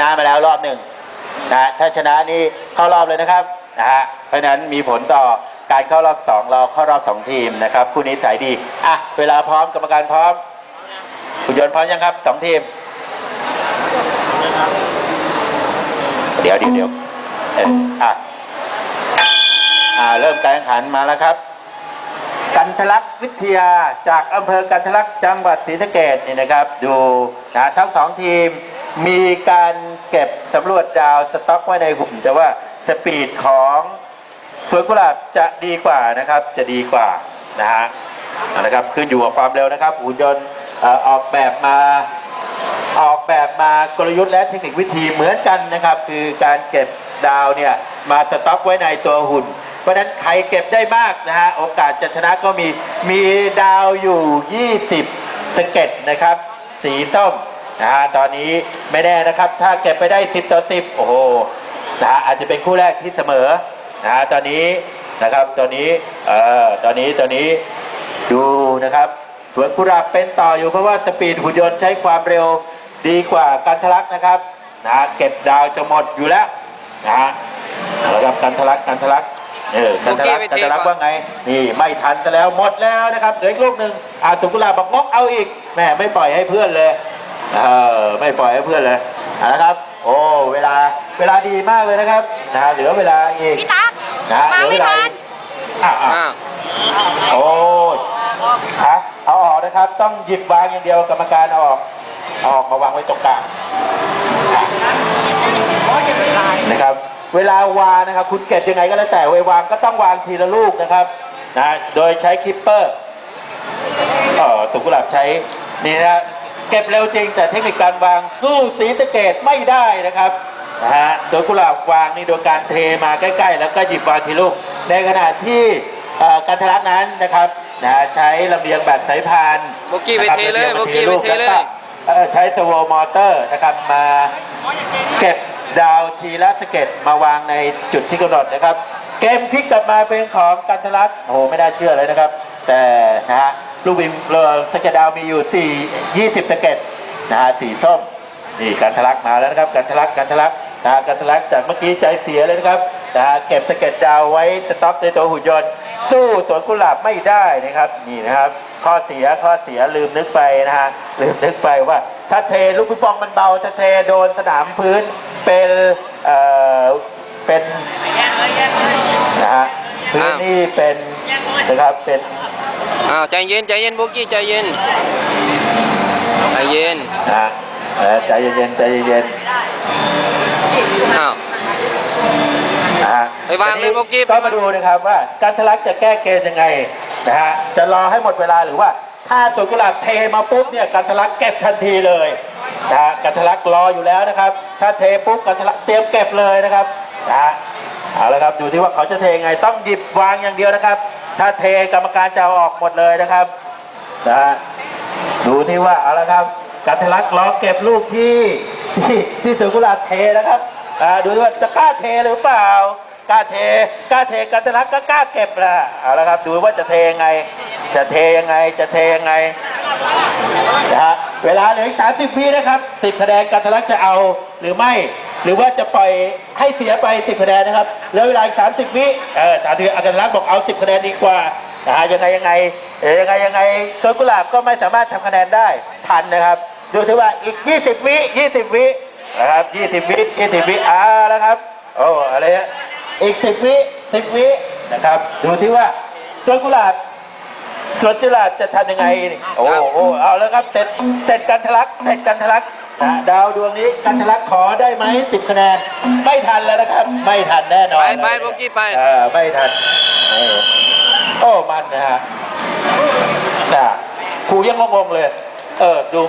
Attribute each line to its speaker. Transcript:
Speaker 1: นะมาแล้วรอบหนึ่งนะถ้าชนะนี่เข้ารอบเลยนะครับนะฮะเพราะฉะนั้นมีผลต่อการเข้ารอบสองเราเข้ารอบสองทีมนะครับคู่นี้สายดีอะเวลาพร้อมกรรมการพร้อมคุณยนต์พร้อมยังครับสองทีม เดี๋ยวเดี๋ยวเดี๋ยวเอออะอ่าเริ่มการแข่งขันมาแล้วครับ กันทลักษณ์วิทยาจากอำเภอกันทลักษณ์จังหวัดศรีสะเกษนี่นะครับ ดูนะทั้งสองทีม มีการเก็บสำรวจดาวสต็อกไว้ในหุ่น แต่ว่าสปีดของสวนกุหลาบจะดีกว่านะครับ จะดีกว่านะฮะเอาละครับขึ้นอยู่กับความเร็วนะครับหุ่นยนต์ออออกแบบมาออกแบบมากลยุทธ์และเทคนิควิธีเหมือนกันนะครับ คือการเก็บดาวเนี่ยมาสต็อกไว้ในตัวหุ่น เพราะฉะนั้นใครเก็บได้มากนะฮะโอกาสจะชนะก็มีมีดาวอยู่ 20สเก็ตนะครับ สีส้ม นะฮะตอนนี้ไม่แน่นะครับ ถ้าเก็บไปได้ 10 ต่อ 10 โอ้โหนะฮะอาจจะเป็นคู่แรกที่เสมอนะฮะตอนนี้นะครับตอนนี้เอ่อตอนนี้ตอนนี้ดูนะครับสวนกุหลาบเป็นต่ออยู่เพราะว่าสปีดหุ่นยนต์ใช้ความเร็วดีกว่าการทะลักนะครับนะฮะเก็บดาวจะหมดอยู่แล้วนะฮะเอาละครับการทะลักการทะลักเออการทะลักการทะลักว่าไงนี่ไม่ทันซะแล้วหมดแล้วนะครับเหลืออีกลูกหนึ่งอาสวนกุหลาบบอกงกเอาอีกแหม่ไม่ปล่อยให้เพื่อนเลย เออไม่ปล่อยให้เพื่อนเลยเอาละครับ โอ้เวลาเวลาดีมากเลยนะครับนะฮะเหลือเวลาอีก
Speaker 2: พี่ตั๊ก
Speaker 1: นะฮะ
Speaker 2: มา
Speaker 1: เหลือ
Speaker 2: ไม่
Speaker 1: เวลา
Speaker 2: ทัน
Speaker 1: อีกอะอะ
Speaker 3: อ้าว
Speaker 1: โอ้ยฮะเอาออกนะครับ ต้องหยิบวางอย่างเดียวกรรมการเอาออกเอาออกมาวางไว้ตรงกลางอะนะครับ เวลาวางนะครับ คุณเก็บยังไงก็แล้วแต่เวลาวางก็ต้องวางทีละลูกนะครับนะโดยใช้คิปเปอร์เออตุกกุหลาบใช้นี่นะ เก็บเร็วจริงแต่เทคนิคการวางสู้สีสะเกตไม่ได้นะครับนะฮะตัวกุหลาบวางนี่โดยการเทมาใกล้ ๆ แล้วก็หยิบวางทีลูก ในขณะที่เอ่อการทะลักนั้นนะครับนะฮะใช้ลำเลียงแบบสายพาน
Speaker 3: โบกี้ไป
Speaker 1: นะครับ
Speaker 3: เทเลยำโบ
Speaker 1: ง
Speaker 3: กี้ไป
Speaker 1: มา
Speaker 3: เท
Speaker 1: ที
Speaker 3: เล
Speaker 1: ละก
Speaker 3: ย
Speaker 1: แล้วก็เอ่อใช้สโวมอเตอร์นะครับมาเก็บดาวทีละสะเก็ตมาวางในจุดที่กำหนดนะครับ เกมพลิกกลับมาเป็นของกันทะลักโอ้โหไม่น่าเชื่อเลยนะครับ แต่นะฮะ ลูกบิมเรือสเก็ตดาวมีอยู่4 20สเก็ตนะฮะสีส้มนี่การทะลักมาแล้วนะครับ การทะลักการทะลักนะฮะการทะลักจากเมื่อกี้ใจเสียเลยนะครับนะฮะเก็บสเก็ตดาวไว้สต็อกในตัวหุ่นยนต์ สู้สวนกุหลาบไม่ได้นะครับนี่นะครับ ข้อเสียข้อเสียลืมนึกไปนะฮะลืมนึกไปว่า ถ้าเทลูกปิงปองมันเบาถ้าเทโดนสนามพื้นเป็นเอ่อเป็นนะฮะพื้นนี่เป็นนะครับเป็น
Speaker 3: อ้าวใจเย็นใจเย็นโบกี้ใจเย็นใจเย็น
Speaker 1: นะฮะเอ่อใจเย็นๆใจเย็น
Speaker 3: อ้าว
Speaker 1: ๆนะฮะ
Speaker 3: ไปวางเลยโบกี้
Speaker 1: ก็มาดูนะครับว่าการทะลักจะแก้เกมยังไงนะฮะจะรอให้หมดเวลาหรือว่าถ้าสวนกุหลาบเทมาปุ๊บเนี่ยการทะลักเก็บทันทีเลยนะฮะการทะลักรออยู่แล้วนะครับ ถ้าเทปุ๊บการทะลักเตรียมเก็บเลยนะครับนะฮะเอาละครับดูที่ว่าเขาจะเทยังไงต้องหยิบวางอย่างเดียวนะครับ ถ้าเทกรรมการจะเอาออกหมดเลยนะครับนะดูที่ว่าเอาละครับการทลักรอเก็บลูกที่ที่ที่สวนกุลาเทนะครับอ่าดูว่าจะกล้าเทหรือเปล่ากล้าเทกล้าเทการทลักษ์ก็กล้าเก็บละเอาละครับดูว่าจะเทยังไง จะเทยังไงจะเทยังไงนะฮะเวลาเหลืออีก30วินะครับ10คะแนนการทลักษ์จะเอาหรือไม่ หรือว่าจะปล่อยให้เสียไป 10คะแนนนะครับเหลือเวลาอีก30 วิเออสามสิบอาการทะลักบอกเอา 10คะแนนดีกว่านะฮะยังไงยังไงเออยังไงยังไงสวนกุหลาบก็ไม่สามารถทำคะแนนได้ทันนะครับดูถือว่าอีก 20 วิ 20 วินะครับ20 วิ 20 วิอ่าแล้วครับโอ้อะไรฮะอีก 10 วิ 10 วินะครับดูที่ว่าสวนกุหลาบส่วนจุฬาบจะทำยังไงนี่โอ้โหเอาแล้วครับเสร็จเสร็จกันทะลักเสร็จกันทะลัก ดาวดวงนี้กันทะลักขอได้ไหมสิบคะแนน ไม่ทันแล้วนะครับ ไม่ทันแน่นอน
Speaker 3: ไปไป
Speaker 1: เลย
Speaker 3: โบกี้ไป
Speaker 1: เออไม่ทันเออโอ้มันนะฮะน่ะครูยังงงๆเลย เออดู